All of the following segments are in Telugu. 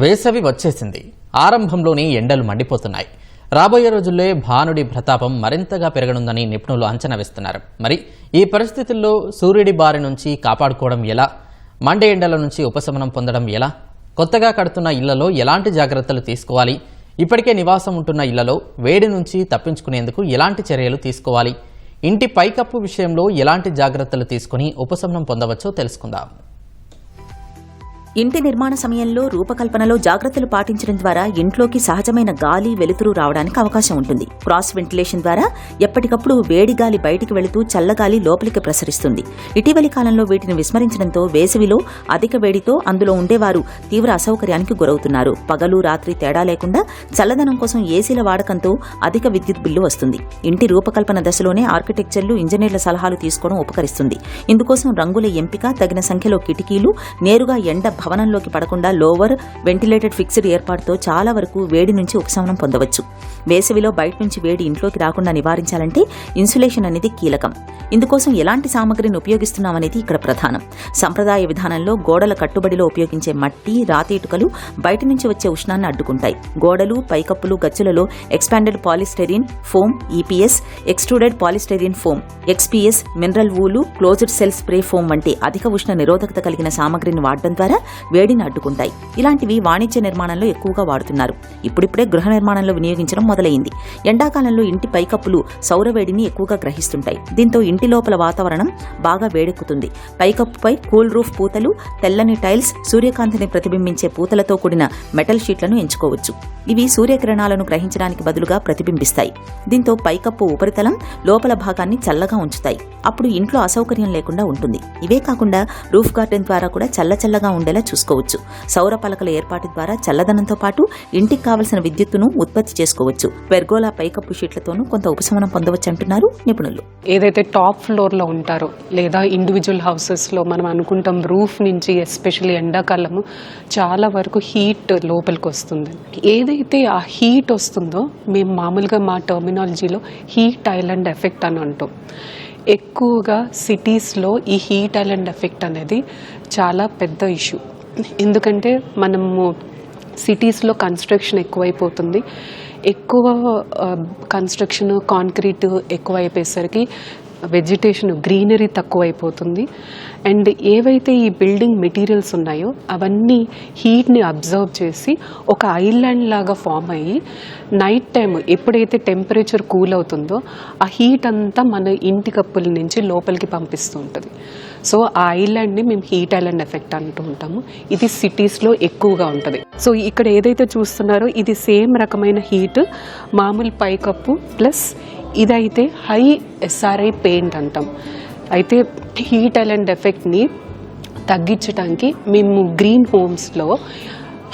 వేసవి వచ్చేసింది. ఆరంభంలోనే ఎండలు మండిపోతున్నాయి. రాబోయే రోజుల్లో భానుడి ప్రతాపం మరింతగా పెరగనుందని నిపుణులు అంచనా వేస్తున్నారు. మరి ఈ పరిస్థితుల్లో సూర్యుడి బారి నుంచి కాపాడుకోవడం ఎలా? మండే ఎండల నుంచి ఉపశమనం పొందడం ఎలా? కొత్తగా కడుతున్న ఇళ్ళలో ఎలాంటి జాగ్రత్తలు తీసుకోవాలి? ఇప్పటికే నివాసం ఉంటున్న ఇళ్ళలో వేడి నుంచి తప్పించుకునేందుకు ఎలాంటి చర్యలు తీసుకోవాలి? ఇంటి పైకప్పు విషయంలో ఎలాంటి జాగ్రత్తలు తీసుకుని ఉపశమనం పొందవచ్చో తెలుసుకుందాం. ఇంటి నిర్మాణ సమయంలో రూపకల్పనలో జాగ్రత్తలు పాటించడం ద్వారా ఇంట్లోకి సహజమైన గాలి వెలుతురు రావడానికి అవకాశం ఉంటుంది. క్రాస్ వెంటిలేషన్ ద్వారా ఎప్పటికప్పుడు వేడి గాలి బయటికి వెళుతూ చల్లగాలి లోపలికి ప్రసరిస్తుంది. ఇటీవలి కాలంలో వీటిని విస్మరించడంతో వేసవిలో అధిక వేడితో అందులో ఉండేవారు తీవ్ర అసౌకర్యానికి గురవుతున్నారు. పగలు రాత్రి తేడా లేకుండా చల్లదనం కోసం ఏసీల వాడకంతో అధిక విద్యుత్ బిల్లు వస్తుంది. ఇంటి రూపకల్పన దశలోనే ఆర్కిటెక్చర్లు ఇంజనీర్ల సలహాలు తీసుకోవడం ఉపకరిస్తుంది. ఇందుకోసం రంగుల ఎంపిక తగిన సంఖ్యలో కిటికీలు నేరుగా ఎండ భవనంలోకి పడకుండా లోవర్ వెంటిలేటెడ్ ఫిక్స్డ్ ఏర్పాటుతో చాలా వరకు వేడి నుంచి ఉపశమనం పొందవచ్చు. వేసవిలో బయట నుంచి వేడి ఇంట్లోకి రాకుండా నివారించాలంటే ఇన్సులేషన్ అనేది కీలకం. ఇందుకోసం ఎలాంటి సామగ్రిని ఉపయోగిస్తున్నామనేది ఇక్కడ ప్రధానం. సంప్రదాయ విధానంలో గోడల కట్టుబడిలో ఉపయోగించే మట్టి రాతి ఇటుకలు బయట నుంచి వచ్చే ఉష్ణాన్ని అడ్డుకుంటాయి. గోడలు పైకప్పులు గచ్చులలో expanded polystyrene foam EPS extruded polystyrene foam XPS mineral wool closed cell spray foam వంటి అధిక ఉష్ణ నిరోధకత కలిగిన సామగ్రిని వాడడం ద్వారా వేడిని అడ్డుకుంటాయి. ఇలాంటివి వాణిజ్య నిర్మాణంలో ఎక్కువగా వాడుతున్నారు. ఇప్పుడిప్పుడే గృహ నిర్మాణంలో వినియోగించడం మొదలైంది. ఎండాకాలంలో ఇంటి పైకప్పులు సౌర వేడిని ఎక్కువగా గ్రహిస్తుంటాయి. దీంతో ఇంటి లోపల వాతావరణం బాగా వేడెక్కుతుంది. పైకప్పుపై కూల్ రూఫ్ పూతలు తెల్లని టైల్స్ సూర్యకాంతిని ప్రతిబింబించే పూతలతో కూడిన మెటల్ షీట్లను ఎంచుకోవచ్చు. ఇవి సూర్యకిరణాలను గ్రహించడానికి బదులుగా ప్రతిబింబిస్తాయి. దీంతో పైకప్పు ఉపరితలం లోపల భాగాన్ని చల్లగా ఉంచుతాయి. అప్పుడు ఇంట్లో అసౌకర్యం లేకుండా ఉంటుంది. ఇవే కాకుండా రూఫ్ గార్డెన్ ద్వారా కూడా చల్లచల్లగా ఉండేలా చూసుకోవచ్చు. సౌర పలకల ఏర్పాటు ద్వారా చల్లదనంతో పాటు ఇంటికి కావలసిన విద్యుత్తును ఉత్పత్తి చేసుకోవచ్చు. పెర్గోలా పైకప్పు షీట్లతోనూ కొంత ఉపశమనం పొందవచ్చు అంటున్నారు నిపుణులు. ఏదైతే టాప్ ఫ్లోర్లో ఉంటారో లేదా ఇండివిజువల్ హౌసెస్లో మనం అనుకుంటాం రూఫ్ నుంచి ఎస్పెషల్లీ ఎండాకాలము చాలా వరకు హీట్ లోపలికి వస్తుంది. ఏదైతే ఆ హీట్ వస్తుందో మేము మామూలుగా మా టర్మినాలజీలో హీట్ ఐలాండ్ ఎఫెక్ట్ అని అంటాం. ఎక్కువగా సిటీస్లో ఈ హీట్ ఐలాండ్ ఎఫెక్ట్ అనేది చాలా పెద్ద ఇష్యూ ఎందుకంటే మనము సిటీస్లో కన్స్ట్రక్షన్ ఎక్కువైపోతుంది. ఎక్కువ కన్స్ట్రక్షన్ కాంక్రీట్ ఎక్కువ అయిపోయేసరికి వెజిటేషన్ గ్రీనరీ తక్కువైపోతుంది. అండ్ ఏవైతే ఈ బిల్డింగ్ మెటీరియల్స్ ఉన్నాయో అవన్నీ హీట్ని అబ్జర్వ్ చేసి ఒక ఐలాండ్ లాగా ఫామ్ అయ్యి నైట్ టైం ఎప్పుడైతే టెంపరేచర్ కూల్ అవుతుందో ఆ హీట్ అంతా మన ఇంటి కప్పుల నుంచి లోపలికి పంపిస్తూ ఉంటుంది సో ఆ ఐలాండ్ని మేము హీట్ ఐలాండ్ ఎఫెక్ట్ అంటూ ఉంటాము. ఇది సిటీస్లో ఎక్కువగా ఉంటుంది. సో ఇక్కడ ఏదైతే చూస్తున్నారో ఇది సేమ్ రకమైన హీట్ మామూలు పైకప్పు ప్లస్ ఇదైతే హై ఎస్ఆర్ఐ పెయింట్ అంటాం. అయితే హీట్ అలెండ్ ఎఫెక్ట్ని తగ్గించడానికి మేము green హోమ్స్లో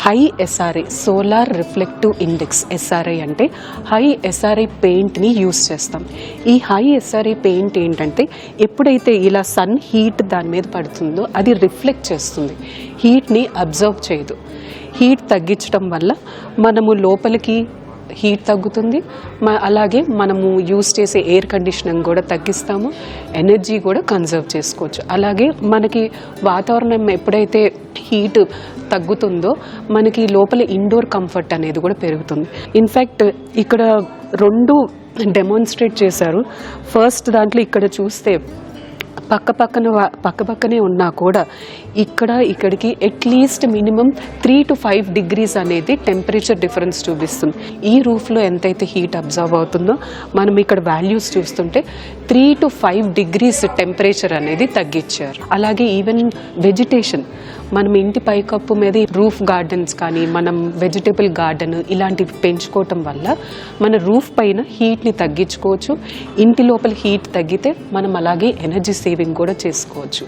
high SRI solar reflective index SRI అంటే హై ఎస్ఆర్ఐ పెయింట్ని యూస్ చేస్తాం. ఈ హై ఎస్ఆర్ఐ పెయింట్ ఏంటంటే ఎప్పుడైతే ఇలా సన్ హీట్ దాని మీద పడుతుందో అది రిఫ్లెక్ట్ చేస్తుంది. హీట్ని అబ్జర్వ్ చేయదు. హీట్ తగ్గించడం వల్ల మనము లోపలికి హీట్ తగ్గుతుంది. మ- అలాగే మనము యూస్ చేసే ఎయిర్ కండిషనింగ్ కూడా తగ్గిస్తాము. ఎనర్జీ కూడా కన్జర్వ్ చేసుకోవచ్చు. అలాగే మనకి వాతావరణం ఎప్పుడైతే హీట్ తగ్గుతుందో మనకి లోపల ఇండోర్ కంఫర్ట్ అనేది కూడా పెరుగుతుంది. ఇన్ఫ్యాక్ట్ ఇక్కడ రెండు డెమాన్స్ట్రేట్ చేశారు. ఫస్ట్ దాంట్లో ఇక్కడ చూస్తే పక్క పక్కన వా- పక్క పక్కనే ఉన్నా కూడా ఇక్కడ ఇక్కడికి at least minimum three to five degrees అనేది టెంపరేచర్ డిఫరెన్స్ చూపిస్తుంది. ఈ రూఫ్లో ఎంతైతే హీట్ అబ్జర్వ్ అవుతుందో మనం ఇక్కడ వాల్యూస్ చూస్తుంటే three to five degrees temperature అనేది తగ్గించారు. అలాగే ఈవెన్ వెజిటేషన్ మనం ఇంటి పైకప్పు మీద రూఫ్ గార్డెన్స్ కానీ మనం వెజిటేబుల్ గార్డెన్ ఇలాంటివి పెంచుకోవటం వల్ల మన రూఫ్ పైన హీట్ని తగ్గించుకోవచ్చు. ఇంటి లోపల హీట్ తగ్గితే మనం అలాగే ఎనర్జీ సేవింగ్ కూడా చేసుకోవచ్చు.